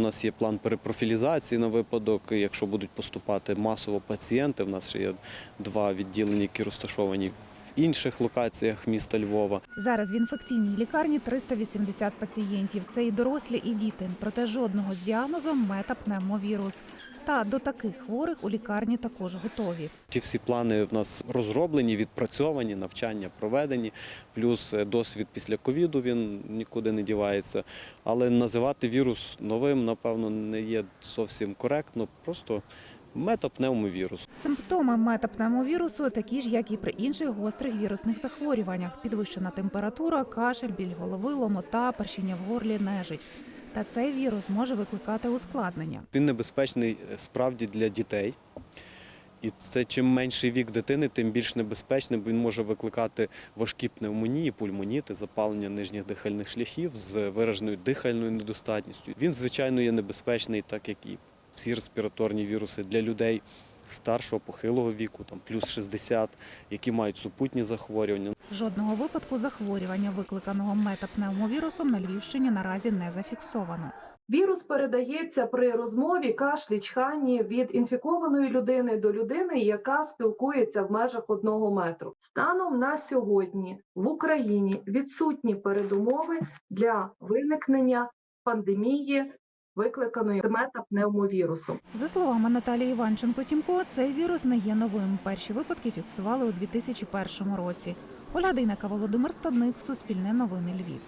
нас є план перепрофілізації на випадок, якщо будуть поступати масово пацієнти. В нас ще є два відділення, які розташовані інших локаціях міста Львова. Зараз в інфекційній лікарні 380 пацієнтів. Це і дорослі, і діти. Проте жодного з діагнозом метапневмовірус. Та до таких хворих у лікарні також готові. Ті всі плани в нас розроблені, відпрацьовані, навчання проведені, плюс е, досвід після ковіду він нікуди не дівається. Але називати вірус новим, напевно, не є зовсім коректно. Просто метапневмовірус. Симптоми метапневмовірусу такі ж, як і при інших гострих вірусних захворюваннях: підвищена температура, кашель, біль голови, ломота, першіння в горлі, нежить. Та цей вірус може викликати ускладнення. Він небезпечний е, справді для дітей. І це чим менший вік дитини, тим більш небезпечним, бо він може викликати важкі пневмонії, пульмоніти, запалення нижніх дихальних шляхів з вираженою дихальною недостатністю. Він, звичайно, є небезпечний, так як і всі респіраторні віруси для людей старшого похилого віку, там плюс 60, які мають супутні захворювання. Жодного випадку захворювання, викликаного метапневмовірусом, на Львівщині наразі не зафіксовано. Вірус передається при розмові, кашлі, чханні від інфікованої людини до людини, яка спілкується в межах одного метру. Станом на сьогодні в Україні відсутні передумови для виникнення пандемії, викликаної метапневмовірусом. За словами Наталії Іванченко-Тімко, цей вірус не є новим. Перші випадки фіксували у 2001 році. Оля Дейнека, Володимир Стадник, Суспільне новини Львів.